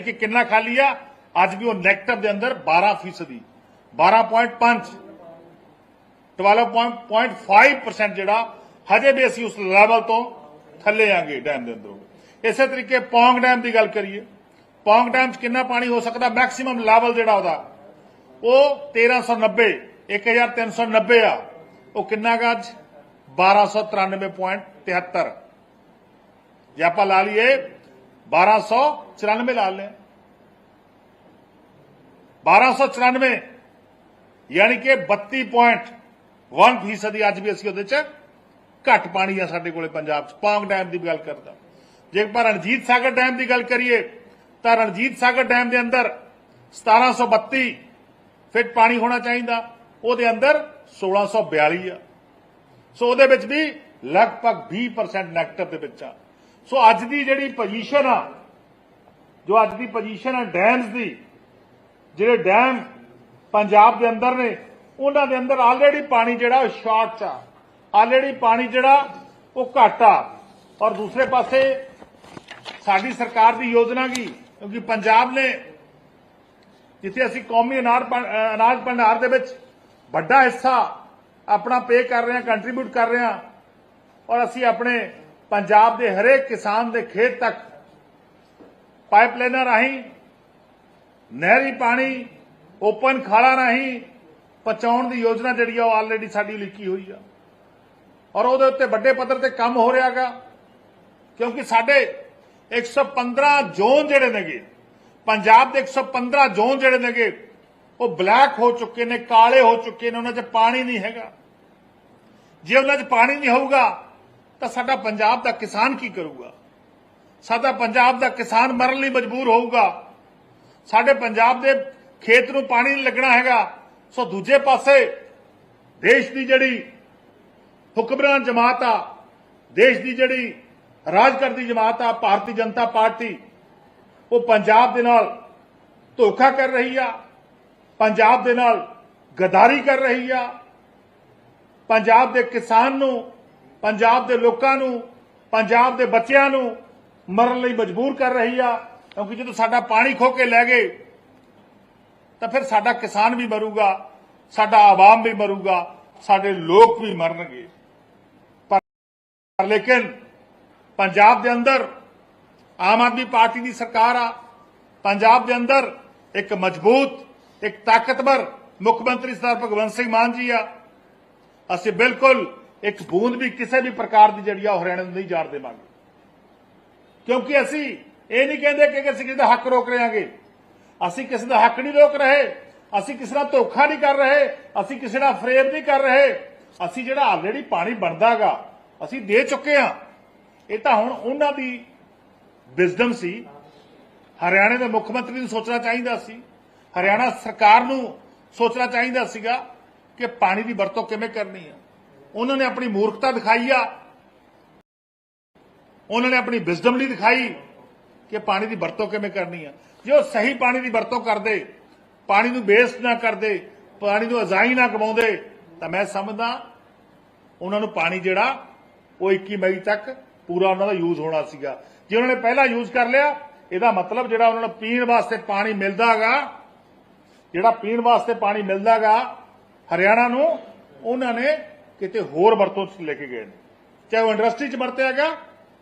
ਕਿ ਕਿੰਨਾ ਖਾਲੀ ਆ? ਅੱਜ ਵੀ ਉਹ ਨੈਗੇਟਿਵ ਦੇ ਅੰਦਰ 12 ਫੀਸਦੀ। 12.5 12.5% ਜਿਹੜਾ, ਹਜੇ ਵੀ ਅਸੀਂ ਉਸ ਲੈਵਲ ਤੋਂ ਥੱਲੇ ਆਂਗੇ ਡੈਮ ਦੇ ਅੰਦਰੋਂ। ਇਸੇ ਤਰੀਕੇ ਪੌਂਗ ਡੈਮ ਦੀ ਗੱਲ ਕਰੀਏ। ਪੌਂਗ ਡੈਮ 'ਚ ਕਿੰਨਾ ਪਾਣੀ ਹੋ ਸਕਦਾ? ਮੈਕਸਿਮਮ ਲੈਵਲ ਜਿਹੜਾ ਉਹਦਾ, ਉਹ 1390 1390 ਆ। ਉਹ ਕਿੰਨਾ ਗਾ ਅੱਜ? 1293.73 ਜੇ ਆਪਾਂ ਲਾ ਲਈਏ 1294 ਲਾ ਲਿਆ 1294 ਯਾਨੀ ਕਿ 32.1 ਫੀਸਦੀ ਅੱਜ ਵੀ ਅਸੀਂ ਉਹਦੇ ਚ ਘੱਟ ਪਾਣੀ ਆ ਸਾਡੇ ਕੋਲੇ ਪੰਜਾਬ ਚ ਪਾਂਗ ਡੈਮ ਦੀ ਗੱਲ ਕਰਦਾ ਜੇ ਆਪਾਂ ਰਣਜੀਤ ਸਾਗਰ ਡੈਮ ਦੀ ਗੱਲ ਕਰੀਏ ਤਾਂ ਰਣਜੀਤ ਸਾਗਰ ਡੈਮ ਦੇ ਅੰਦਰ 1732 ਫਿਟ ਪਾਣੀ ਹੋਣਾ ਚਾਹੀਦਾ ਉਹਦੇ ਅੰਦਰ 1642 ਆ ਸੋ ਉਹਦੇ ਵਿੱਚ ਵੀ ਲਗਭਗ 20% ਨੈਗੇਟਿਵ ਦੇ ਵਿੱਚ ਆ ਸੋ ਅੱਜ ਦੀ ਜਿਹੜੀ ਪੋਜੀਸ਼ਨ ਆ, ਜੋ ਅੱਜ ਦੀ ਪੋਜੀਸ਼ਨ ਆ ਡੈਮਸ ਦੀ, ਜਿਹੜੇ ਡੈਮ ਪੰਜਾਬ ਦੇ ਅੰਦਰ ਨੇ, ਉਹਨਾਂ ਦੇ ਅੰਦਰ ਆਲਰੇਡੀ ਪਾਣੀ ਜਿਹੜਾ ਉਹ ਸ਼ਾਰਟ ਆ। ਆਲਰੇਡੀ ਪਾਣੀ ਜਿਹੜਾ ਉਹ ਘੱਟ ਆ। ਔਰ ਦੂਸਰੇ ਪਾਸੇ ਸਾਡੀ ਸਰਕਾਰ ਦੀ ਯੋਜਨਾ ਕੀ? ਕਿਉਂਕਿ ਪੰਜਾਬ ਨੇ ਜਿੱਥੇ ਅਸੀਂ ਕੌਮੀ ਅਨਾਜ ਅਨਾਜ ਭੰਡਾਰ ਦੇ ਵਿੱਚ ਵੱਡਾ ਹਿੱਸਾ ਆਪਣਾ ਪੇ ਕਰ ਰਹੇ ਹਾਂ ਕੰਟਰੀਬਿਊਟ ਕਰ ਰਹੇ ਹਾਂ, ਔਰ ਅਸੀਂ ਆਪਣੇ ਪੰਜਾਬ ਦੇ ਹਰੇਕ ਕਿਸਾਨ ਦੇ ਖੇਤ ਤੱਕ ਪਾਈਪਲਾਈਨਾਂ ਰਾਹੀਂ, ਨਹਿਰੀ ਪਾਣੀ, ਓਪਨ ਖਾਲਾ ਰਾਹੀਂ ਪਹੁੰਚਾਉਣ ਦੀ ਯੋਜਨਾ ਜਿਹੜੀ ਆ ਉਹ ਆਲਰੇਡੀ ਸਾਡੀ ਲਿਖੀ ਹੋਈ ਆ। ਔਰ ਉਹਦੇ ਉੱਤੇ ਵੱਡੇ ਪੱਧਰ ਤੇ ਕੰਮ ਹੋ ਰਿਹਾਗਾ, ਕਿਉਂਕਿ ਸਾਡੇ 115 ਜ਼ੋਨ ਜਿਹੜੇ ਨੇਗੇ, ਪੰਜਾਬ ਦੇ 115 ਜ਼ੋਨ ਜਿਹੜੇ ਨੇਗੇ, ਉਹ ਬਲੈਕ ਹੋ ਚੁੱਕੇ ਨੇ, ਕਾਲੇ ਹੋ ਚੁੱਕੇ ਨੇ, ਉਹਨਾਂ 'ਚ ਪਾਣੀ ਨਹੀਂ ਹੈਗਾ। ਜੇ ਉਹਨਾਂ 'ਚ ਪਾਣੀ ਨਹੀਂ ਹੋਊਗਾ ਤਾਂ ਸਾਡਾ ਪੰਜਾਬ ਦਾ ਕਿਸਾਨ ਕੀ ਕਰੂਗਾ? ਸਾਡਾ ਪੰਜਾਬ ਦਾ ਕਿਸਾਨ ਮਰਨ ਲਈ ਮਜਬੂਰ ਹੋਊਗਾ। ਸਾਡੇ ਪੰਜਾਬ ਦੇ ਖੇਤ ਨੂੰ ਪਾਣੀ ਨਹੀਂ ਲੱਗਣਾ ਹੈਗਾ। ਸੋ ਦੂਜੇ ਪਾਸੇ ਦੇਸ਼ ਦੀ ਜਿਹੜੀ ਹੁਕਮਰਾਨ ਜਮਾਤ ਆ, ਦੇਸ਼ ਦੀ ਜਿਹੜੀ ਰਾਜ ਕਰਦੀ ਜਮਾਤ ਆ, ਭਾਰਤੀ ਜਨਤਾ ਪਾਰਟੀ, ਉਹ ਪੰਜਾਬ ਦੇ ਨਾਲ ਧੋਖਾ ਕਰ ਰਹੀ ਆ। ਪੰਜਾਬ ਦੇ ਨਾਲ ਗਦਾਰੀ ਕਰ ਰਹੀ ਆ। ਪੰਜਾਬ ਦੇ ਕਿਸਾਨ ਨੂੰ ਪੰਜਾਬ ਦੇ ਲੋਕਾਂ ਨੂੰ, ਪੰਜਾਬ ਦੇ ਬੱਚਿਆਂ ਨੂੰ ਮਰਨ ਲਈ ਮਜਬੂਰ ਕਰ ਰਹੀ ਆ। ਕਿਉਂਕਿ ਜਦੋਂ ਸਾਡਾ ਪਾਣੀ ਖੋ ਕੇ ਲੈ ਗਏ, ਤਾਂ ਫਿਰ ਸਾਡਾ ਕਿਸਾਨ ਵੀ ਮਰੂਗਾ, ਸਾਡਾ ਆਵਾਮ ਵੀ ਮਰੂਗਾ, ਸਾਡੇ ਲੋਕ ਵੀ ਮਰਨਗੇ। ਪਰ ਲੇਕਿਨ ਪੰਜਾਬ ਦੇ ਅੰਦਰ ਆਮ ਆਦਮੀ ਪਾਰਟੀ ਦੀ ਸਰਕਾਰ ਆ। ਪੰਜਾਬ ਦੇ ਅੰਦਰ ਇੱਕ ਮਜ਼ਬੂਤ, ਇੱਕ ਤਾਕਤਵਰ ਮੁੱਖ ਮੰਤਰੀ ਸਰਦਾਰ ਭਗਵੰਤ ਸਿੰਘ ਮਾਨ ਜੀ ਆ। ਅਸੀਂ ਬਿਲਕੁਲ ਇੱਕ ਬੂੰਦ ਵੀ ਕਿਸੇ ਵੀ ਪ੍ਰਕਾਰ ਦੀ ਜਿਹੜੀ ਆ ਉਹ ਹਰਿਆਣਾ ਨੂੰ ਨਹੀਂ ਜਾਣ ਦੇਵਾਂਗੇ। ਕਿਉਂਕਿ ਅਸੀਂ ਇਹ ਨਹੀਂ ਕਹਿੰਦੇ ਕਿ ਅਸੀਂ ਕਿਸੇ ਦਾ ਹੱਕ ਰੋਕ ਰਹੇ ਹਾਂਗੇ ਅਸੀਂ ਕਿਸੇ ਦਾ ਹੱਕ ਨਹੀਂ ਰੋਕ ਰਹੇ। ਅਸੀਂ ਕਿਸੇ ਨਾਲ ਧੋਖਾ ਨਹੀਂ ਕਰ ਰਹੇ। ਅਸੀਂ ਕਿਸੇ ਨਾਲ ਫਰੇਬ ਨਹੀਂ ਕਰ ਰਹੇ। ਅਸੀਂ ਜਿਹੜਾ ਆਲਰੇਡੀ ਪਾਣੀ ਬਣਦਾਗਾ, ਅਸੀਂ ਦੇ ਚੁੱਕੇ ਹਾਂ। ਇਹ ਤਾਂ ਹੁਣ ਉਹਨਾਂ ਦੀ ਵਿਜ਼ਡਮ ਸੀ। ਹਰਿਆਣੇ ਦੇ ਮੁੱਖ ਮੰਤਰੀ ਨੂੰ ਸੋਚਣਾ ਚਾਹੀਦਾ ਸੀ। ਹਰਿਆਣਾ ਸਰਕਾਰ ਨੂੰ ਸੋਚਣਾ ਚਾਹੀਦਾ ਸੀਗਾ ਕਿ ਪਾਣੀ ਦੀ ਵਰਤੋਂ ਕਿਵੇਂ ਕਰਨੀ ਹੈ ਉਹਨਾਂ ਨੇ ਆਪਣੀ ਮੂਰਖਤਾ ਦਿਖਾਈ ਆ। ਉਹਨਾਂ ਨੇ ਆਪਣੀ ਵਿਜ਼ਡਮ ਦਿਖਾਈ ਕਿ ਪਾਣੀ ਦੀ ਵਰਤੋਂ ਕਿਵੇਂ ਕਰਨੀ ਆ। ਜੇ ਉਹ ਸਹੀ ਪਾਣੀ ਦੀ ਵਰਤੋਂ ਕਰਦੇ, ਪਾਣੀ ਨੂੰ ਵੇਸਟ ਨਾ ਕਰਦੇ, ਪਾਣੀ ਨੂੰ ਅਜ਼ਾਈ ਨਾ ਕਮਾਉਂਦੇ, ਤਾਂ ਮੈਂ ਸਮਝਦਾ ਉਹਨਾਂ ਨੂੰ ਪਾਣੀ ਜਿਹੜਾ, ਉਹ 21 ਮਈ ਤੱਕ ਪੂਰਾ ਉਹਨਾਂ ਦਾ ਯੂਜ਼ ਹੋਣਾ ਸੀਗਾ। ਜੇ ਉਹਨਾਂ ਨੇ ਪਹਿਲਾਂ ਯੂਜ਼ ਕਰ ਲਿਆ, ਇਹਦਾ ਮਤਲਬ ਜਿਹੜਾ ਉਹਨਾਂ ਨੂੰ ਪੀਣ ਵਾਸਤੇ ਪਾਣੀ ਮਿਲਦਾਗਾ, ਜਿਹੜਾ ਪੀਣ ਵਾਸਤੇ ਪਾਣੀ ਮਿਲਦਾਗਾ ਹਰਿਆਣਾ ਨੂੰ, ਉਹਨਾਂ ਨੇ ਕਿਤੇ ਹੋਰ ਵਰਤੋਂ ਲੈ ਕੇ ਗਏ ਨੇ। ਚਾਹੇ ਉਹ ਇੰਡਸਟਰੀ 'ਚ ਵਰਤਿਆ ਗਿਆ,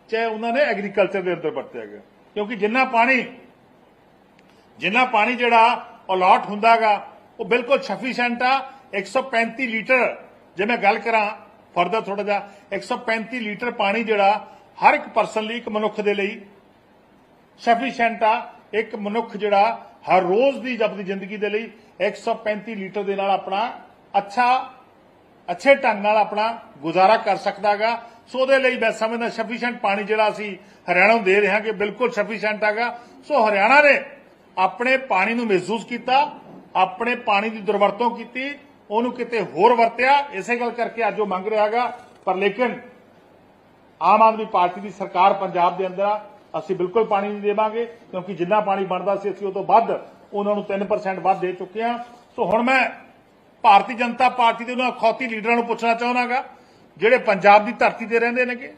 ਚਾਹੇ ਉਹਨਾਂ ਨੇ ਐਗਰੀਕਲਚਰ ਦੇ ਅੰਦਰ ਵਰਤਿਆ ਗਿਆ। ਕਿਉਂਕਿ ਜਿੰਨਾ ਪਾਣੀ ਜਿੰਨਾ ਪਾਣੀ ਜਿਹੜਾ ਅਲਾਟ ਹੁੰਦਾਗਾ ਉਹ ਬਿਲਕੁਲ ਸਫੀਸ਼ੀਐਂਟ ਆ। 135 ਲੀਟਰ, ਜੇ ਮੈਂ ਗੱਲ ਕਰਾਂ ਫਰਦਰ ਥੋੜਾ ਜਿਹਾ 135 ਲੀਟਰ ਪਾਣੀ ਜਿਹੜਾ ਹਰ ਇੱਕ ਪਰਸਨ ਲਈ, ਇੱਕ ਮਨੁੱਖ ਦੇ ਲਈ ਸਫੀਸ਼ੀਐਂਟ ਆ। ਇੱਕ ਮਨੁੱਖ ਜਿਹੜਾ ਹਰ ਰੋਜ਼ ਦੀ ਆਪਣੀ ਜ਼ਿੰਦਗੀ ਦੇ ਲਈ 135 ਲੀਟਰ ਦੇ ਨਾਲ ਆਪਣਾ ਅੱਛਾ ਅੱਛੇ ਢੰਗ ਨਾਲ ਆਪਣਾ ਗੁਜ਼ਾਰਾ ਕਰ ਸਕਦਾਗਾ। ਸੋ ਉਹਦੇ ਲਈ ਮੈਂ ਸਮਝਦਾ ਸਫੀਸ਼ੀਐਂਟ ਪਾਣੀ ਜਿਹੜਾ ਅਸੀਂ ਹਰਿਆਣਾ ਨੂੰ ਦੇ ਰਹੇ ਹਾਂ ਕਿ ਬਿਲਕੁਲ ਸਫੀਸ਼ੀਐਂਟ ਹੈਗਾ ਸੋ ਹਰਿਆਣਾ ਨੇ ਆਪਣੇ ਪਾਣੀ ਨੂੰ ਮਹਿਸੂਸ ਕੀਤਾ, ਆਪਣੇ ਪਾਣੀ ਦੀ ਦੁਰਵਰਤੋਂ ਕੀਤੀ, ਉਹਨੂੰ ਕਿਤੇ ਹੋਰ ਵਰਤਿਆ। ਇਸੇ ਗੱਲ ਕਰਕੇ ਅੱਜ ਉਹ ਮੰਗ ਰਿਹਾ ਹੈਗਾ ਪਰ ਲੇਕਿਨ ਆਮ ਆਦਮੀ ਪਾਰਟੀ ਦੀ ਸਰਕਾਰ ਪੰਜਾਬ ਦੇ ਅੰਦਰ ਅਸੀਂ ਬਿਲਕੁਲ ਪਾਣੀ ਨਹੀਂ ਦੇਵਾਂਗੇ, ਕਿਉਂਕਿ ਜਿੰਨਾ ਪਾਣੀ ਬਣਦਾ ਸੀ ਅਸੀਂ ਉਹ ਤੋਂ ਵੱਧ ਉਹਨਾਂ ਨੂੰ 3% ਵੱਧ ਦੇ ਚੁੱਕੇ ਹਾਂ। ਸੋ ਹੁਣ ਮੈਂ ਭਾਰਤੀ ਜਨਤਾ ਪਾਰਟੀ ਦੇ ਉਹਨਾਂ ਖੌਤੀ ਲੀਡਰਾਂ ਨੂੰ ਪੁੱਛਣਾ ਚਾਹੁੰਦਾਗਾ, ਜਿਹੜੇ ਪੰਜਾਬ ਦੀ ਧਰਤੀ ਤੇ ਰਹਿੰਦੇ ਨੇਗੇ,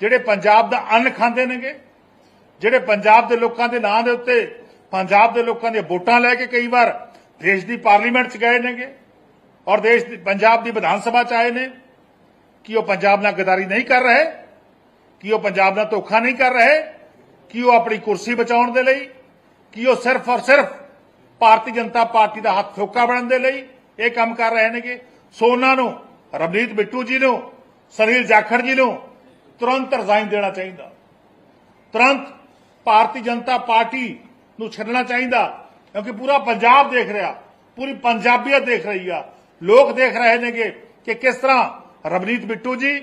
ਜਿਹੜੇ ਪੰਜਾਬ ਦਾ ਅੰਨ ਖਾਂਦੇ ਨੇਗੇ, ਜਿਹੜੇ ਪੰਜਾਬ ਦੇ ਲੋਕਾਂ ਦੇ ਨਾਂ ਦੇ ਉੱਤੇ ਪੰਜਾਬ ਦੇ ਲੋਕਾਂ ਦੀਆਂ ਵੋਟਾਂ ਲੈ ਕੇ ਕਈ ਵਾਰ ਦੇਸ਼ ਦੀ ਪਾਰਲੀਮੈਂਟ 'ਚ ਗਏ ਨੇਗੇ ਔਰ ਦੇਸ਼ ਦੀ, ਪੰਜਾਬ ਦੀ ਵਿਧਾਨ ਸਭਾ 'ਚ ਆਏ ਨੇ, ਕਿ ਉਹ ਪੰਜਾਬ ਨਾਲ ਗਦਾਰੀ ਨਹੀਂ ਕਰ ਰਹੇ, ਕਿ ਉਹ ਪੰਜਾਬ ਨਾਲ ਧੋਖਾ ਨਹੀਂ ਕਰ ਰਹੇ, ਕਿ ਉਹ ਆਪਣੀ ਕੁਰਸੀ ਬਚਾਉਣ ਦੇ ਲਈ, ਕਿ ਉਹ ਸਿਰਫ ਔਰ ਸਿਰਫ ਭਾਰਤੀ ਜਨਤਾ ਪਾਰਟੀ ਦਾ ਹੱਥ ਫੋਕਾ ਬਣਨ ਦੇ ਲਈ ਇਹ ਕੰਮ ਕਰ ਰਹੇ ਨੇਗੇ। ਸੋ ਉਹਨਾਂ ਨੂੰ, ਰਵਨੀਤ ਬਿੱਟੂ ਜੀ ਨੂੰ ਸੁਨੀਲ ਜਾਖੜ ਜੀ ਨੂੰ ਤੁਰੰਤ ਰਿਜ਼ਾਈਨ ਦੇਣਾ ਚਾਹੀਦਾ। ਤੁਰੰਤ ਭਾਰਤੀ ਜਨਤਾ ਪਾਰਟੀ ਨੂੰ ਛੱਡਣਾ ਚਾਹੀਦਾ, ਕਿਉਂਕਿ ਪੂਰਾ ਪੰਜਾਬ ਦੇਖ ਰਿਹਾ, ਪੂਰੀ ਪੰਜਾਬੀਅਤ ਦੇਖ ਰਹੀ ਆ। ਲੋਕ ਦੇਖ ਰਹੇ ਨੇਗੇ ਕਿ ਕਿਸ ਤਰ੍ਹਾਂ ਰਵਨੀਤ ਬਿੱਟੂ ਜੀ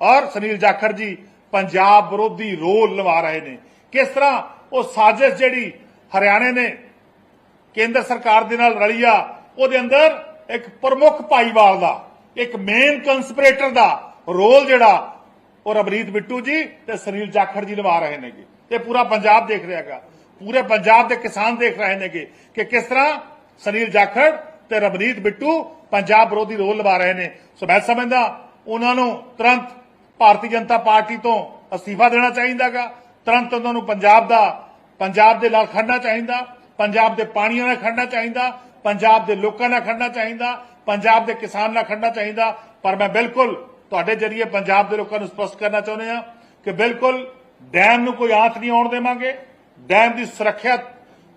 ਔਰ ਸੁਨੀਲ ਜਾਖੜ ਜੀ ਪੰਜਾਬ ਵਿਰੋਧੀ ਰੋਲ ਨਿਭਾ ਰਹੇ ਨੇ। ਕਿਸ ਤਰ੍ਹਾਂ ਉਹ ਸਾਜ਼ਿਸ਼ ਜਿਹੜੀ ਹਰਿਆਣੇ ਨੇ, ਕੇਂਦਰ ਸਰਕਾਰ ਦੇ ਨਾਲ ਰਲੀ ਆ ਉਹਦੇ ਅੰਦਰ ਇੱਕ ਪ੍ਰਮੁੱਖ ਭਾਈਵਾਲ ਦਾ, ਇੱਕ ਮੇਨ ਕੰਸਪੀਰੇਟਰ ਦਾ ਰੋਲ ਜਿਹੜਾ, ਉਹ ਰਵਨੀਤ ਬਿੱਟੂ ਜੀ ਤੇ ਸੁਨੀਲ ਜਾਖੜ ਜੀ ਨਿਭਾ ਰਹੇ ਨੇਗੇ। ਇਹ ਪੂਰਾ ਪੰਜਾਬ ਦੇਖ ਰਿਹਾਗਾ ਪੂਰੇ ਪੰਜਾਬ ਦੇ ਕਿਸਾਨ ਦੇਖ ਰਹੇ ਨੇਗੇ ਕਿ ਕਿਸ ਤਰ੍ਹਾਂ ਸੁਨੀਲ ਜਾਖੜ ਤੇ ਰਵਨੀਤ ਬਿੱਟੂ ਪੰਜਾਬ ਵਿਰੋਧੀ ਰੋਲ ਨਿਭਾ ਰਹੇ ਨੇ। ਸੋ ਮੈਂ ਸਮਝਦਾ, ਉਹਨਾਂ ਨੂੰ ਤੁਰੰਤ ਭਾਰਤੀ ਜਨਤਾ ਪਾਰਟੀ ਤੋਂ ਅਸਤੀਫਾ ਦੇਣਾ ਚਾਹੀਦਾਗਾ ਤੁਰੰਤ ਉਹਨਾਂ ਨੂੰ ਪੰਜਾਬ ਦਾ, ਪੰਜਾਬ ਦੇ ਨਾਲ ਖੜਨਾ ਚਾਹੀਦਾ, ਪੰਜਾਬ ਦੇ ਪਾਣੀਆਂ ਨਾਲ ਖੜਨਾ ਚਾਹੀਦਾ ਪੰਜਾਬ ਦੇ ਲੋਕਾਂ ਨਾਲ ਖੜਨਾ ਚਾਹੀਦਾ, ਪੰਜਾਬ ਦੇ ਕਿਸਾਨ ਨਾਲ ਖੜਨਾ ਚਾਹੀਦਾ, ਪਰ ਮੈਂ ਬਿਲਕੁਲ ਤੁਹਾਡੇ ਜਰੀਏ ਪੰਜਾਬ ਦੇ ਲੋਕਾਂ ਨੂੰ ਸਪਸ਼ਟ ਕਰਨਾ ਚਾਹੁੰਦੇ ਹਾਂ ਕਿ ਬਿਲਕੁਲ ਡੈਮ ਨੂੰ ਕੋਈ ਆਂਚ ਨਹੀਂ ਆਉਣ ਦੇਵਾਂਗੇ। ਡੈਮ ਦੀ ਸੁਰੱਖਿਆ,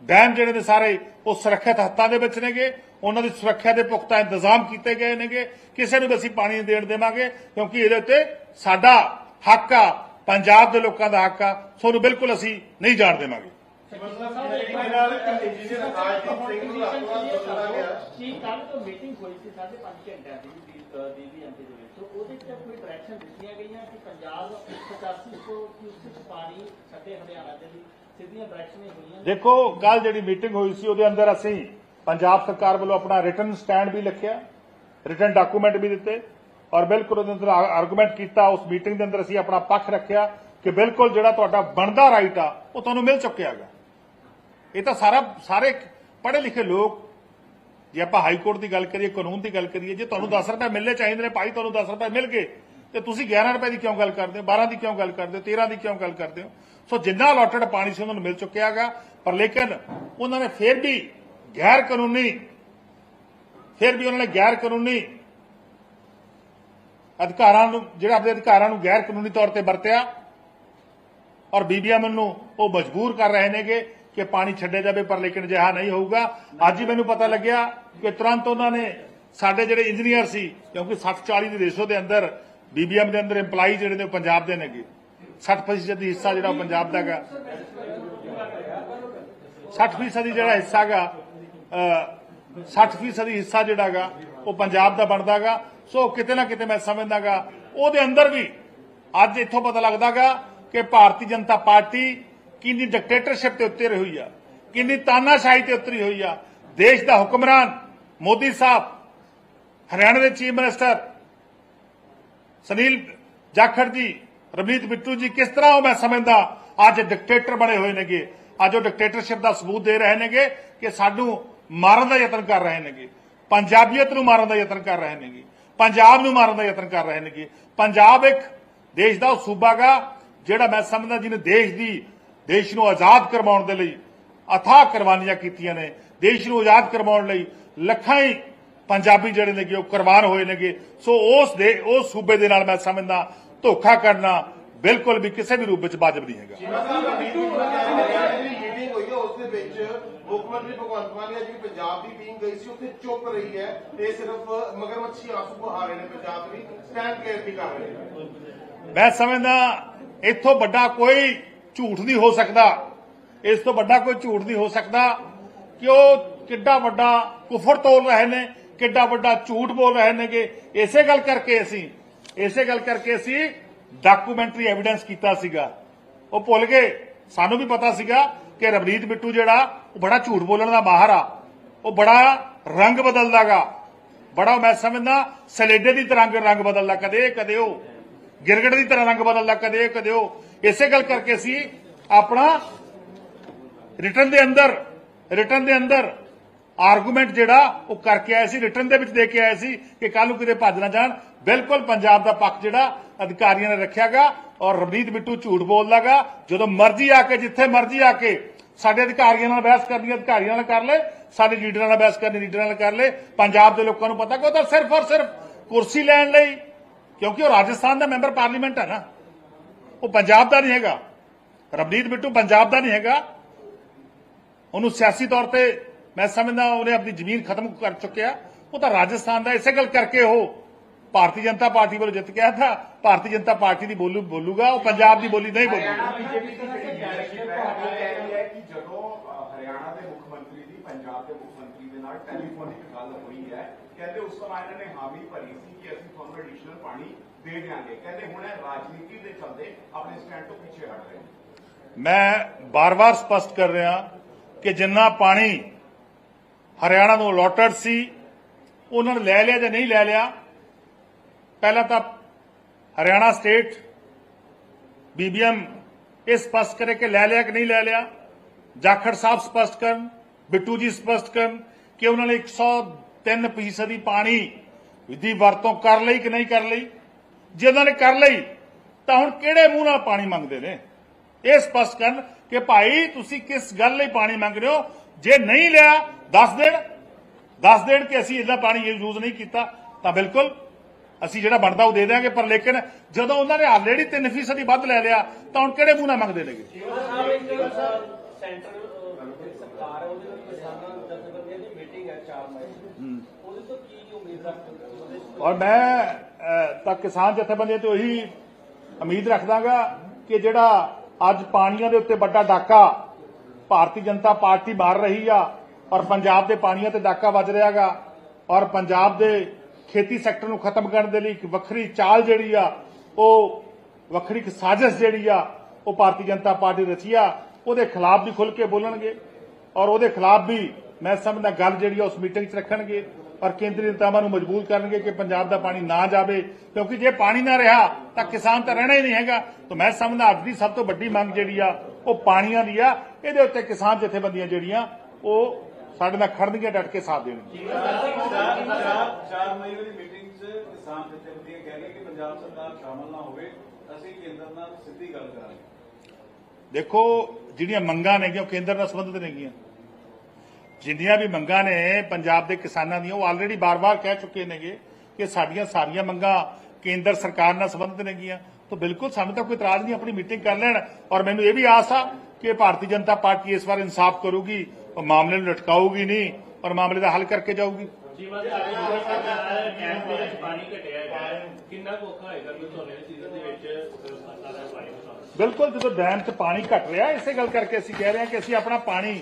ਡੈਮ ਜਿਹੜੇ ਨੇ ਸਾਰੇ, ਉਹ ਸੁਰੱਖਿਅਤ ਹੱਥਾਂ ਦੇ ਵਿੱਚ ਨੇਗੇ। ਉਹਨਾਂ ਦੀ ਸੁਰੱਖਿਆ ਦੇ ਪੁਖਤਾ ਇੰਤਜ਼ਾਮ ਕੀਤੇ ਗਏ ਨੇਗੇ। ਕਿਸੇ ਨੂੰ ਵੀ ਅਸੀਂ ਪਾਣੀ ਨਹੀਂ ਦੇਣ ਦੇਵਾਂਗੇ, ਕਿਉਂਕਿ ਇਹਦੇ ਉੱਤੇ ਸਾਡਾ ਹੱਕ ਆ, ਪੰਜਾਬ ਦੇ ਲੋਕਾਂ ਦਾ ਹੱਕ ਆ। ਸੋ ਉਹਨੂੰ ਬਿਲਕੁਲ ਅਸੀਂ ਨਹੀਂ ਜਾਣ ਦੇਵਾਂਗੇ। ਮਤਲਬ ਤਰੀਕੇ ਨਾਲ ਇੰਜੀਨੀਅਰ ਰਾਜਦੀਪ ਸਿੰਘ ਨੂੰ ਆਪਣਾ ਬਦਲਣਾ ਗਿਆ। ਕੀ ਕੱਲ ਤੋਂ ਮੀਟਿੰਗ ਹੋਈ ਸੀ 5.5 ਘੰਟਿਆਂ ਦੀ ਡੀਵੀਐਮਪੀ ਦੇ ਵਿੱਚ। ਸੋ ਉਹਦੇ ਚ ਕੋਈ ਡਾਇਰੈਕਸ਼ਨ ਦਿੱਤੀਆਂ ਗਈਆਂ ਕਿ ਪੰਜਾਬ 85 ਤੋਂ ਕਿਊਸਿਕ ਪਾਣੀ ਛੱਡੇ ਹਰਿਆਣਾ ਦੇ ਲਈ ਸਿੱਧੀਆਂ ਡਾਇਰੈਕਸ਼ਨਾਂ ਹੋਈਆਂ। ਨੇ। ਦੇਖੋ ਕੱਲ ਜਿਹੜੀ ਮੀਟਿੰਗ ਹੋਈ ਸੀ ਉਹਦੇ ਅੰਦਰ ਅਸੀਂ ਪੰਜਾਬ ਸਰਕਾਰ ਵੱਲੋਂ ਆਪਣਾ ਰਿਟਨ ਸਟੈਂਡ ਵੀ ਲਿਖਿਆ ਰਿਟਨ ਡਾਕੂਮੈਂਟ ਵੀ ਦਿੱਤੇ ਔਰ ਬਿਲਕੁਲ ਉਹਦੇ ਅੰਦਰ ਆਰਗੂਮੈਂਟ ਕੀਤਾ ਉਸ ਮੀਟਿੰਗ ਦੇ ਅੰਦਰ ਅਸੀਂ ਆਪਣਾ ਪੱਖ ਰੱਖਿਆ ਕਿ ਬਿਲਕੁਲ ਜਿਹੜਾ ਤੁਹਾਡਾ ਬਣਦਾ ਰਾਈਟ ਆ ਉਹ ਤੁਹਾਨੂੰ ਮਿਲ ਚੁੱਕਿਆ ਹੈਗਾ। ਇਹ ਤਾਂ ਸਾਰਾ, ਸਾਰੇ ਪੜ੍ਹੇ ਲਿਖੇ ਲੋਕ, ਜੇ ਆਪਾਂ ਹਾਈ ਕੋਰਟ ਦੀ ਗੱਲ ਕਰੀਏ, ਕਾਨੂੰਨ ਦੀ ਗੱਲ ਕਰੀਏ, ਜੇ ਤੁਹਾਨੂੰ 10 ਰੁਪਏ ਮਿਲਨੇ ਚਾਹੀਦੇ ਨੇ, ਭਾਈ ਤੁਹਾਨੂੰ 10 ਰੁਪਏ ਮਿਲ ਗਏ, ਤੇ ਤੁਸੀਂ 11 ਰੁਪਏ ਦੀ ਕਿਉਂ ਗੱਲ ਕਰਦੇ ਹੋ 12 ਦੀ ਕਿਉਂ ਗੱਲ ਕਰਦੇ ਹੋ 13 ਦੀ ਕਿਉਂ ਗੱਲ ਕਰਦੇ ਹੋ? ਸੋ ਜਿੰਨਾ ਅਲਾਟਡ ਪਾਣੀ ਸੀ, ਉਹਨਾਂ ਨੂੰ ਮਿਲ ਚੁੱਕਿਆ ਹੈਗਾ, ਪਰ ਲੇਕਿਨ ਉਹਨਾਂ ਨੇ ਫਿਰ ਵੀ ਗੈਰ ਕਾਨੂੰਨੀ, ਫਿਰ ਵੀ ਉਹਨਾਂ ਨੇ ਗੈਰ ਕਾਨੂੰਨੀ ਅਧਿਕਾਰਾਂ ਨੂੰ, ਜਿਹੜਾ ਆਪਣੇ ਅਧਿਕਾਰਾਂ ਨੂੰ ਗੈਰ ਕਾਨੂੰਨੀ ਤੌਰ ਤੇ ਵਰਤਿਆ, ਔਰ ਬੀਬੀਐਮ ਨੂੰ ਉਹ ਮਜਬੂਰ ਕਰ ਰਹੇ ਨੇਗੇ ਕਿ ਪਾਣੀ ਛੱਡਿਆ ਜਾਵੇ, ਪਰ ਲੇਕਿਨ ਜਿਹਾ ਨਹੀਂ ਹੋਊਗਾ। ਅੱਜ ਹੀ ਮੈਨੂੰ ਪਤਾ ਲੱਗਿਆ ਕਿ ਤੁਰੰਤ ਉਹਨਾਂ ਨੇ ਸਾਡੇ ਜਿਹੜੇ ਇੰਜੀਨੀਅਰ ਸੀ, ਕਿਉਂਕਿ 60 40 ਦੇ ਰੇਸ਼ੋ ਦੇ ਅੰਦਰ ਬੀਬੀਐਮ ਦੇ ਅੰਦਰ EMPLOYE ਜਿਹੜੇ ਨੇ ਉਹ ਪੰਜਾਬ ਦੇ ਨੇਗੇ। 60% ਦੀ ਹਿੱਸਾ ਜਿਹੜਾ ਉਹ ਪੰਜਾਬ ਦਾ ਹੈਗਾ। 60% ਦੀ ਜਿਹੜਾ ਹਿੱਸਾ ਹੈਗਾ, ਅਹ 60% ਦੀ ਹਿੱਸਾ ਜਿਹੜਾ ਹੈਗਾ, ਉਹ ਪੰਜਾਬ ਦਾ ਬਣਦਾਗਾ ਸੋ ਕਿਤੇ ਨਾ ਕਿਤੇ ਮੈਂ ਸਮਝਦਾਗਾ ਉਹਦੇ ਅੰਦਰ ਵੀ ਅੱਜ ਇੱਥੋਂ ਪਤਾ ਲੱਗਦਾਗਾ ਕਿ ਭਾਰਤੀ ਜਨਤਾ ਪਾਰਟੀ ਕਿੰਨੀ ਡਿਕਟੇਟਰਸ਼ਿਪ ਤੇ ਉੱਤੇ ਹੋਈ ਆ, ਕਿੰਨੀ ਤਾਨਾਸ਼ਾਹੀ ਤੇ ਉਤਰੀ ਹੋਈ ਆ। ਦੇਸ਼ ਦਾ ਹੁਕਮਰਾਨ ਮੋਦੀ ਸਾਹਿਬ, ਹਰਿਆਣਾ ਦੇ ਚੀਫ ਮਿਨਿਸਟਰ ਸੁਨੀਲ ਜਾਖੜ ਜੀ, ਰਵਨੀਤ ਬਿੱਟੂ ਜੀ, ਕਿਸ ਤਰ੍ਹਾਂ ਉਹ ਮੈਂ ਸਮਝਦਾ ਅੱਜ ਡਿਕਟੇਟਰ ਬਣੇ ਹੋਏ ਨੇਗੇ, ਅੱਜ ਉਹ ਡਿਕਟੇਟਰਸ਼ਿਪ ਦਾ ਸਬੂਤ ਦੇ ਰਹੇ ਨੇਗੇ ਕਿ ਸਾਨੂੰ ਮਾਰਨ ਦਾ ਯਤਨ ਕਰ ਰਹੇ ਨੇਗੇ, ਪੰਜਾਬੀਅਤ ਨੂੰ ਮਾਰਨ ਦਾ ਯਤਨ ਕਰ ਰਹੇ ਨੇਗੇ, ਪੰਜਾਬ ਨੂੰ ਮਾਰਨ ਦਾ ਯਤਨ ਕਰ ਰਹੇ ਨੇਗੇ। ਪੰਜਾਬ ਇੱਕ ਦੇਸ਼ ਦਾ ਉਹ ਸੂਬਾ ਗਾ, ਜਿਹੜਾ ਮੈਂ ਸਮਝਦਾ ਜਿਹਨੇ ਦੇਸ਼ ਦੀ ਦੇਸ਼ ਨੂੰ ਆਜ਼ਾਦ ਕਰਵਾਉਣ ਦੇ ਲਈ ਅਥਾਹ ਕੁਰਬਾਨੀਆਂ ਕੀਤੀਆਂ ਨੇ। ਦੇਸ਼ ਨੂੰ ਆਜ਼ਾਦ ਕਰਵਾਉਣ ਲਈ ਲੱਖਾਂ ਹੀ ਪੰਜਾਬੀ ਜਿਹੜੇ ਨੇਗੇ ਉਹ ਕੁਰਬਾਨ ਹੋਏ ਨੇਗੇ। ਸੋ ਉਸ ਦੇ ਉਸ ਸੂਬੇ ਦੇ ਨਾਲ ਮੈਂ ਸਮਝਦਾ ਧੋਖਾ ਕਰਨਾ ਬਿਲਕੁਲ ਵੀ ਕਿਸੇ ਵੀ ਰੂਪ ਵਿੱਚ ਵਾਜਬ ਨਹੀਂ ਹੈਗਾ। ਸ਼ਿਵਾ ਸਾਹਿਬ ਮੀਟਿੰਗ ਜਿਹੜੀ ਮੀਟਿੰਗ ਹੋਈ ਹੈ ਉਸ ਦੇ ਵਿੱਚ ਮੁੱਖ ਮੰਤਰੀ ਭਗਵੰਤ ਮਾਨ ਨੇ ਜਿਹੜੀ ਪੰਜਾਬ ਦੀ ਟੀਮ ਗਈ ਸੀ ਉੱਥੇ ਚੁੱਪ ਰਹੀ ਹੈ ਤੇ ਸਿਰਫ ਮਗਰਮੱਛੀ ਆਂਸੂ ਬਹਾ ਰਹੇ ਨੇ ਪੰਜਾਬ ਦੀ ਸਟੈਂਡ ਕਲੀਅਰ ਨਹੀਂ ਕਰ ਰਹੇ ਨੇ। ਮੈਂ ਸਮਝਦਾ ਇੱਥੋਂ ਵੱਡਾ ਕੋਈ ਝੂਠ ਨਹੀਂ ਹੋ ਸਕਦਾ। ਇਸ ਤੋਂ ਵੱਡਾ ਕੋਈ ਝੂਠ ਨਹੀਂ ਹੋ ਸਕਦਾ ਕਿ ਉਹ ਕਿੱਡਾ ਵੱਡਾ ਕੁਫਰ ਤੋਲ ਰਹੇ ਨੇ, ਕਿੱਡਾ ਵੱਡਾ ਝੂਠ ਬੋਲ ਰਹੇ ਨੇਗੇ। ਇਸੇ ਗੱਲ ਕਰਕੇ ਅਸੀਂ, ਇਸੇ ਗੱਲ ਕਰਕੇ ਅਸੀਂ ਡਾਕੂਮੈਂਟਰੀ ਐਵੀਡੈਂਸ ਕੀਤਾ ਸੀਗਾ। ਉਹ ਭੁੱਲ ਗਏ। ਸਾਨੂੰ ਵੀ ਪਤਾ ਸੀਗਾ ਕਿ ਰਵਨੀਤ ਬਿੱਟੂ ਜਿਹੜਾ, ਉਹ ਬੜਾ ਝੂਠ ਬੋਲਣ ਦਾ ਮਾਹਰ ਆ। ਉਹ ਬੜਾ ਰੰਗ ਬਦਲਦਾਗਾ। ਬੜਾ ਮੈਂ ਸਮਝਦਾ, ਸਲੇਡੇ ਦੀ ਤਰ੍ਹਾਂ ਰੰਗ ਬਦਲਦਾ ਕਦੇ ਕਦੇ ਉਹ ਗਿਰਗੜ ਦੀ ਤਰ੍ਹਾਂ ਰੰਗ ਬਦਲਦਾ, ਕਦੇ ਕਦੇ ਉਹ। ਇਸੇ ਗੱਲ ਕਰਕੇ ਅਸੀਂ ਆਪਣਾ ਰਿਟਰਨ ਦੇ ਅੰਦਰ, ਰਿਟਰਨ ਦੇ ਅੰਦਰ ਆਰਗੂਮੈਂਟ ਜਿਹੜਾ ਉਹ ਕਰਕੇ ਆਇਆ ਸੀ, ਰਿਟਰਨ ਦੇ ਵਿੱਚ ਦੇ ਕੇ ਆਇਆ ਸੀ ਕਿ ਕੱਲ ਨੂੰ ਕਿਤੇ ਭੱਜ ਨਾ ਜਾਣ। ਬਿਲਕੁਲ ਪੰਜਾਬ ਦਾ ਪੱਖ ਜਿਹੜਾ ਅਧਿਕਾਰੀਆਂ ਨੇ ਰੱਖਿਆਗਾ ਔਰ ਰਵਨੀਤ ਬਿੱਟੂ ਝੂਠ ਬੋਲਦਾਗਾ ਜਦੋਂ ਮਰਜ਼ੀ ਆ ਕੇ, ਜਿੱਥੇ ਮਰਜ਼ੀ ਆ ਕੇ ਸਾਡੇ ਅਧਿਕਾਰੀਆਂ ਨਾਲ ਬਹਿਸ ਕਰਨੀ ਅਧਿਕਾਰੀਆਂ ਨਾਲ ਕਰ ਲੈ, ਸਾਡੇ ਲੀਡਰਾਂ ਨਾਲ ਬਹਿਸ ਕਰਨੀ, ਲੀਡਰਾਂ ਨਾਲ ਕਰ ਲੈ, ਪੰਜਾਬ ਦੇ ਲੋਕਾਂ ਨੂੰ ਪਤਾ ਕਿ ਉਹ ਤਾਂ ਸਿਰਫ ਔਰ ਸਿਰਫ ਕੁਰਸੀ ਲੈਣ ਲਈ, ਕਿਉਂਕਿ ਉਹ ਰਾਜਸਥਾਨ ਦਾ ਮੈਂਬਰ ਪਾਰਲੀਮੈਂਟ ਹੈ ਨਾ। ਉਹ ਪੰਜਾਬ ਦਾ ਨਹੀਂ ਹੈਗਾ। ਰਵਨੀਤ ਬਿੱਟੂ ਪੰਜਾਬ ਦਾ ਨਹੀਂ ਹੈਗਾ। ਉਹਨੂੰ ਸਿਆਸੀ ਤੌਰ ਤੇ ਮੈਂ ਸਮਝਦਾ ਉਹਨੇ ਆਪਣੀ ਜ਼ਮੀਨ ਖਤਮ ਕਰ ਚੁੱਕਿਆ। ਉਹ ਤਾਂ ਰਾਜਸਥਾਨ ਦਾ ਇਸੇ ਗੱਲ ਕਰਕੇ ਉਹ ਭਾਰਤੀ ਜਨਤਾ ਪਾਰਟੀ ਵੱਲੋਂ ਜਿੱਤ ਗਿਆ ਥਾ ਭਾਰਤੀ ਜਨਤਾ ਪਾਰਟੀ ਦੀ ਬੋਲੂ ਬੋਲੂਗਾ, ਉਹ ਪੰਜਾਬ ਦੀ ਬੋਲੀ ਨਹੀਂ ਬੋਲੂਗਾ। ਹਰਿਆਣਾ ਦੇ ਮੁੱਖ ਮੰਤਰੀ ਦੀ, ਪੰਜਾਬ ਦੇ ਮੁੱਖ ਮੰਤਰੀ ਦੇ ਨਾਲ ਟੈਲੀਫੋਨਿਕ ਗੱਲ ਹੋਈ ਹੈ, ਕਹਿੰਦੇ ਉਸ ਸਮਾਂ ਇਹਨਾਂ ਨੇ ਹਾਮੀ ਭਰੀ ਸੀ ਕਿ ਅਸੀਂ ਤੁਹਾਨੂੰ ਐਡੀਸ਼ਨਲ ਪਾਣੀ ਦੇ ਦਿਆਂਗੇ ਕਹਿੰਦੇ ਹੁਣ ਇਹ ਰਾਜਨੀਤੀ ਦੇ ਚਲਦੇ ਆਪਣੇ ਸਟੈਂਡ ਤੋਂ ਪਿੱਛੇ ਹਟ ਰਹੇ ਮੈਂ ਬਾਰ-ਬਾਰ ਸਪਸ਼ਟ ਕਰ ਰਿਹਾ ਕਿ ਜਿੰਨਾ ਪਾਣੀ ਹਰਿਆਣਾ ਨੂੰ ਅਲੋਟਡ ਸੀ, ਉਹਨਾਂ ਨੇ ਲੈ ਲਿਆ ਜਾਂ ਨਹੀਂ ਲੈ ਲਿਆ। ਪਹਿਲਾਂ ਤਾਂ ਹਰਿਆਣਾ ਸਟੇਟ ਬੀਬੀਐਮ ਇਹ ਸਪਸ਼ਟ ਕਰੇ ਕਿ ਲੈ ਲਿਆ ਕਿ ਨਹੀਂ ਲੈ ਲਿਆ। ਜਾਖੜ ਸਾਹਿਬ ਸਪਸ਼ਟ ਕਰਨ, ਬਿੱਟੂ ਜੀ ਸਪਸ਼ਟ ਕਰਨ ਕਿ ਉਹਨਾਂ ਨੇ 103 ਫੀਸਦੀ ਪਾਣੀ ਦੀ ਵਰਤੋਂ ਕਰ ਲਈ ਕਿ ਨਹੀਂ ਕਰ ਲਈ। ਜੇ ਉਹਨਾਂ ਨੇ ਕਰ ਲਈ ਤਾਂ ਹੁਣ ਕਿਹੜੇ ਮੂੰਹ ਨਾਲ ਪਾਣੀ ਮੰਗਦੇ ਨੇ? ਇਹ ਸਪਸ਼ਟ ਕਰਨ ਕਿ ਭਾਈ ਤੁਸੀਂ ਕਿਸ ਗੱਲ ਲਈ ਪਾਣੀ ਮੰਗ ਰਹੇ ਹੋ? ਜੇ ਨਹੀਂ ਲਿਆ ਦੱਸ ਦੇਣ। ਦੱਸ ਦੇਣ ਕਿ ਅਸੀਂ ਇਹਦਾ ਪਾਣੀ ਯੂਜ਼ ਨਹੀਂ ਕੀਤਾ ਤਾਂ ਬਿਲਕੁਲ ਅਸੀਂ ਜਿਹੜਾ ਬਣਦਾ ਉਹ ਦੇ ਦਿਆਂਗੇ। ਪਰ ਲੇਕਿਨ ਜਦੋਂ ਉਹਨਾਂ ਨੇ ਆਲਰੇਡੀ 3% ਹੀ ਵੱਧ ਲੈ ਲਿਆ ਤਾਂ ਹੁਣ ਕਿਹੜੇ ਮੂੰਹ ਨਾਲ ਮੰਗਦੇ ਨੇਗੇ? ਸੈਂਟਰ ਸਰਕਾਰ ਹੈ। ਉਹਦੇ ਵਿੱਚ ਕਿਸਾਨਾਂ ਜਥੇਬੰਦੀਆਂ ਦੀ ਮੀਟਿੰਗ ਹੈ 4 ਮਈ ਨੂੰ ਉਹਦੇ ਤੋਂ ਕੀ ਉਮੀਦ ਰੱਖਦੇ ਹੋ ਉਹਦੇ ਚ ਔਰ ਮੈਂ ਤਾਂ ਕਿਸਾਨ ਜਥੇਬੰਦੀਆਂ ਤੋਂ ਇਹੀ ਉਮੀਦ ਰੱਖਦਾਗਾ ਕਿ ਜਿਹੜਾ ਅੱਜ ਪਾਣੀਆਂ ਦੇ ਉੱਤੇ ਵੱਡਾ ਡਾਕਾ ਭਾਰਤੀ ਜਨਤਾ ਪਾਰਟੀ ਮਾਰ ਰਹੀ ਆ ਔਰ ਪੰਜਾਬ ਦੇ ਪਾਣੀਆਂ ਤੇ ਡਾਕਾ ਵੱਜ ਰਿਹਾਗਾ ਔਰ ਪੰਜਾਬ ਦੇ ਖੇਤੀ ਸੈਕਟਰ ਨੂੰ ਖਤਮ ਕਰਨ ਦੇ ਲਈ ਇੱਕ ਵੱਖਰੀ ਚਾਲ ਜਿਹੜੀ ਆ, ਉਹ ਵੱਖਰੀ ਇੱਕ ਸਾਜ਼ਿਸ਼ ਜਿਹੜੀ ਆ, ਉਹ ਭਾਰਤੀ ਜਨਤਾ ਪਾਰਟੀ ਰਚੀ ਆ। ਉਹਦੇ ਖਿਲਾਫ ਵੀ ਖੁੱਲ ਕੇ ਬੋਲਣਗੇ ਔਰ ਉਹਦੇ ਖਿਲਾਫ ਵੀ ਮੈਂ ਸਮਝਦਾ ਗੱਲ ਜਿਹੜੀ ਆ, ਉਸ ਮੀਟਿੰਗ 'ਚ ਰੱਖਣਗੇ। ਔਰ ਕੇਂਦਰੀ ਨੇਤਾਵਾਂ ਨੂੰ ਮਜਬੂਰ ਕਰਨਗੇ ਕਿ ਪੰਜਾਬ ਦਾ ਪਾਣੀ ਨਾ ਜਾਵੇ ਕਿਉਂਕਿ ਜੇ ਪਾਣੀ ਨਾ ਰਿਹਾ ਤਾਂ ਕਿਸਾਨ ਤਾਂ ਰਹਿਣਾ ਹੀ ਨਹੀਂ ਹੈਗਾ। ਤਾਂ ਮੈਂ ਸਮਝਦਾ ਅੱਜ ਦੀ ਸਭ ਤੋਂ ਵੱਡੀ ਮੰਗ ਜਿਹੜੀ ਆ ਉਹ ਪਾਣੀਆਂ ਦੀ ਆ। ਇਹਦੇ ਉੱਤੇ ਕਿਸਾਨ ਜਥੇਬੰਦੀਆਂ ਜਿਹੜੀਆਂ ਉਹ ਸਾਡੇ ਨਾਲ ਖੜਨਗੀਆਂ ਡਟ ਕੇ ਸਾਥ ਦੇਣਗੀਆਂ। ਚਾਰ ਮਈ ਵਾਲੀ ਮੀਟਿੰਗ 'ਚ ਕਿਸਾਨ ਜਥੇਬੰਦੀਆਂ ਕਹਿ ਰਹੀਆਂ ਕਿ ਪੰਜਾਬ ਸਰਕਾਰ ਸ਼ਾਮਲ ਨਾ ਹੋਵੇ ਅਸੀਂ ਕੇਂਦਰ ਨਾਲ ਸਿੱਧੀ ਗੱਲ ਕਰਾਂਗੇ। ਦੇਖੋ ਜਿਹੜੀਆਂ ਮੰਗਾਂ ਨੇਗੀਆਂ ਉਹ ਕੇਂਦਰ ਨਾਲ ਸੰਬੰਧਿਤ ਨੇਗੀਆਂ। ਜਿੰਨੀਆਂ ਵੀ ਮੰਗਾਂ ਨੇ ਪੰਜਾਬ ਦੇ ਕਿਸਾਨਾਂ ਦੀਆਂ ਉਹ ਆਲਰੇਡੀ ਬਾਰ-ਬਾਰ ਕਹਿ ਚੁੱਕੇ ਨੇਗੇ ਕਿ ਸਾਡੀਆਂ ਸਾਰੀਆਂ ਮੰਗਾਂ ਕੇਂਦਰ ਸਰਕਾਰ ਨਾਲ ਸੰਬੰਧਿਤ ਨੇਗੀਆਂ। ਤਾਂ ਬਿਲਕੁਲ ਸਾਨੂੰ ਤਾਂ ਕੋਈ ਇਤਰਾਜ਼ ਨਹੀਂ ਆਪਣੀ ਮੀਟਿੰਗ ਕਰ ਲੈਣ। ਔਰ ਮੈਨੂੰ ਇਹ ਵੀ ਆਸ ਆ ਕਿ ਭਾਰਤੀ ਜਨਤਾ ਪਾਰਟੀ ਇਸ ਵਾਰ ਇਨਸਾਫ ਕਰੂਗੀ ਉਹ ਮਾਮਲੇ ਨੂੰ ਲਟਕਾਊਗੀ ਨਹੀਂ ਔਰ ਮਾਮਲੇ ਦਾ ਹੱਲ ਕਰਕੇ ਜਾਊਗੀ। ਬਿਲਕੁਲ ਜਦੋਂ ਡੈਮ 'ਚ ਪਾਣੀ ਘਟ ਰਿਹਾ ਇਸੇ ਗੱਲ ਕਰਕੇ ਅਸੀਂ ਕਹਿ ਰਹੇ ਹਾਂ ਕਿ ਅਸੀਂ ਆਪਣਾ ਪਾਣੀ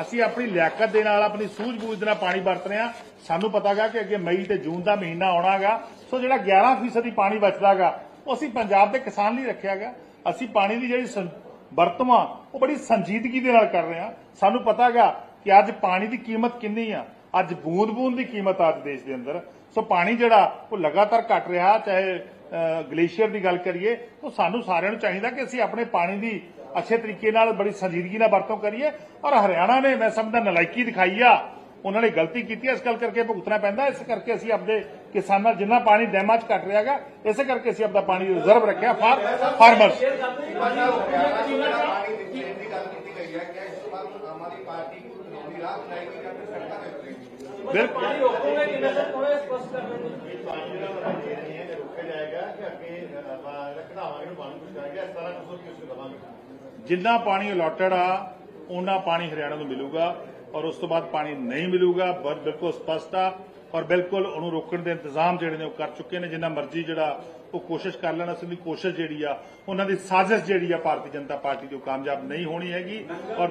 ਅਸੀਂ ਆਪਣੀ ਲਿਆਕਤ ਦੇ ਨਾਲ, ਆਪਣੀ ਸੂਝ-ਬੂਝ ਦੇ ਨਾਲ ਪਾਣੀ ਵਰਤ ਰਹੇ ਹਾਂ। ਸਾਨੂੰ ਪਤਾ ਗਾ ਕਿ ਅੱਗੇ ਮਈ ਤੇ ਜੂਨ ਦਾ ਮਹੀਨਾ ਆਉਣਾਗਾ ਸੋ ਜਿਹੜਾ 11% ਹੀ ਪਾਣੀ ਬਚਦਾਗਾ ਉਹ ਅਸੀਂ ਪੰਜਾਬ ਦੇ ਕਿਸਾਨ ਲਈ ਰੱਖਿਆਗਾ ਅਸੀਂ ਪਾਣੀ ਦੀ ਜਿਹੜੀ ਸੰ- ਵਰਤੋਂ ਆ, ਉਹ ਬੜੀ ਸੰਜੀਦਗੀ ਦੇ ਨਾਲ ਕਰ ਰਹੇ ਹਾਂ। ਸਾਨੂੰ ਪਤਾਗਾ ਕਿ ਅੱਜ ਪਾਣੀ ਦੀ ਕੀਮਤ ਕਿੰਨੀ ਆ। ਅੱਜ ਬੂੰਦ-ਬੂੰਦ ਦੀ ਕੀਮਤ ਆ ਅੱਜ ਦੇਸ਼ ਦੇ ਅੰਦਰ। ਸੋ ਪਾਣੀ ਜਿਹੜਾ, ਉਹ ਲਗਾਤਾਰ ਘਟ ਰਿਹਾ, ਚਾਹੇ ਗਲੇਸ਼ੀਅਰ ਦੀ ਗੱਲ ਕਰੀਏ, ਉਹ ਸਾਨੂੰ ਸਾਰਿਆਂ ਨੂੰ ਚਾਹੀਦਾ ਕਿ ਅਸੀਂ ਆਪਣੇ ਪਾਣੀ ਦੀ ਅੱਛੇ ਤਰੀਕੇ ਨਾਲ ਬੜੀ ਸੰਜੀਦਗੀ ਨਾਲ ਵਰਤੋਂ ਕਰੀਏ ਔਰ ਹਰਿਆਣਾ ਨੇ ਮੈਂ ਸਮਝਦਾ ਨਲਾਇਕੀ ਦਿਖਾਈ ਆ ਉਹਨਾਂ ਨੇ ਗਲਤੀ ਕੀਤੀ ਇਸ ਗੱਲ ਕਰਕੇ ਭੁਗਤਣਾ ਪੈਂਦਾ ਇਸ ਕਰਕੇ ਅਸੀਂ ਆਪਣੇ ਕਿਸਾਨਾਂ ਜਿੰਨਾ ਪਾਣੀ ਡੈਮਾਂ 'ਚ ਘਟ ਰਿਹਾਗਾ ਇਸੇ ਕਰਕੇ ਅਸੀਂ ਆਪਣਾ ਪਾਣੀ ਰਿਜ਼ਰਵ ਰੱਖਿਆ ਫਾਰ ਫਾਰਮਰਸ ਬਿਲਕੁਲ ਜਾਏਗਾ ਕਿ ਅੱਗੇ ਰੱਖਣਾਵਾਂਗੇ ਨੂੰ ਪਾਣੀ ਕੁਝ ਕੁਝ ਕਿਸ ਦਵਾਂਗੇ ਜਿੰਨਾ ਪਾਣੀ ਅਲੋਟਡ ਆ ਉਹਨਾਂ ਪਾਣੀ ਹਰਿਆਣਾ ਨੂੰ ਮਿਲੂਗਾ ਔਰ ਉਸ ਤੋਂ ਬਾਅਦ ਪਾਣੀ ਨਹੀਂ ਮਿਲੂਗਾ ਬਿਲਕੁਲ ਸਪਸ਼ਟ ਆ ਔਰ ਬਿਲਕੁਲ ਉਹਨੂੰ ਰੋਕਣ ਦੇ ਇੰਤਜ਼ਾਮ ਜਿਹੜੇ ਨੇ ਉਹ ਕਰ ਚੁੱਕੇ ਨੇ ਜਿੰਨਾ ਮਰਜ਼ੀ ਜਿਹੜਾ ਉਹ ਕੋਸ਼ਿਸ਼ ਕਰ ਲੈਣ ਅਸਲੀ ਕੋਸ਼ਿਸ਼ ਜਿਹੜੀ ਆ ਉਹਨਾਂ ਦੀ ਸਾਜ਼ਿਸ਼ ਜਿਹੜੀ ਆ ਭਾਰਤੀ ਜਨਤਾ ਪਾਰਟੀ ਦੀ ਉਹ ਕਾਮਯਾਬ ਨਹੀਂ ਹੋਣੀ ਹੈਗੀ ਔਰ।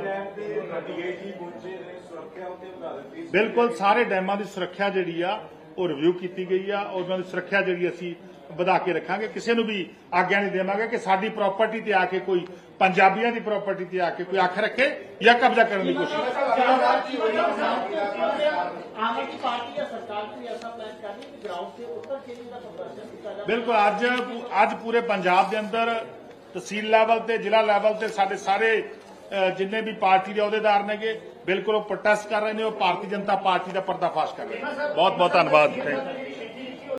ਬਿਲਕੁਲ ਸਾਰੇ ਡੈਮਾਂ ਦੀ ਸੁਰੱਖਿਆ ਜਿਹੜੀ ਆ ਉਹ ਰਿਵਿਊ ਕੀਤੀ ਗਈ ਆ ਔਰ ਉਹਨਾਂ ਦੀ ਸੁਰੱਖਿਆ ਜਿਹੜੀ ਅਸੀਂ ਵਧਾ ਕੇ ਰੱਖਾਂਗੇ, ਕਿਸੇ ਨੂੰ ਵੀ ਆਗਿਆ ਨਹੀਂ ਦੇਵਾਂਗੇ ਕਿ ਸਾਡੀ ਪ੍ਰਾਪਰਟੀ ਤੇ ਆ ਕੇ ਕੋਈ ਪੰਜਾਬੀਆਂ ਦੀ ਪ੍ਰਾਪਰਟੀ ਤੇ ਆ ਕੇ ਕੋਈ ਅੱਖ ਰੱਖੇ ਜਾਂ ਕਬਜ਼ਾ ਕਰਨ ਦੀ ਕੋਸ਼ਿਸ਼ ਕਰੇ। ਬਿਲਕੁਲ, ਅੱਜ ਅੱਜ ਪੂਰੇ ਪੰਜਾਬ ਦੇ ਅੰਦਰ ਤਹਿਸੀਲ ਲੈਵਲ ਤੇ, ਜ਼ਿਲ੍ਹਾ ਲੈਵਲ ਤੇ ਸਾਡੇ ਸਾਰੇ ਜਿੰਨੇ ਵੀ ਪਾਰਟੀ ਦੇ ਅਹੁਦੇਦਾਰ ਨੇਗੇ, ਬਿਲਕੁਲ ਉਹ ਪ੍ਰੋਟੈਸਟ ਕਰ ਰਹੇ ਨੇ, ਉਹ ਭਾਰਤੀ ਜਨਤਾ ਪਾਰਟੀ ਦਾ ਪਰਦਾਫਾਸ਼ ਕਰ ਰਹੇ ਨੇ। ਬਹੁਤ ਬਹੁਤ ਧੰਨਵਾਦ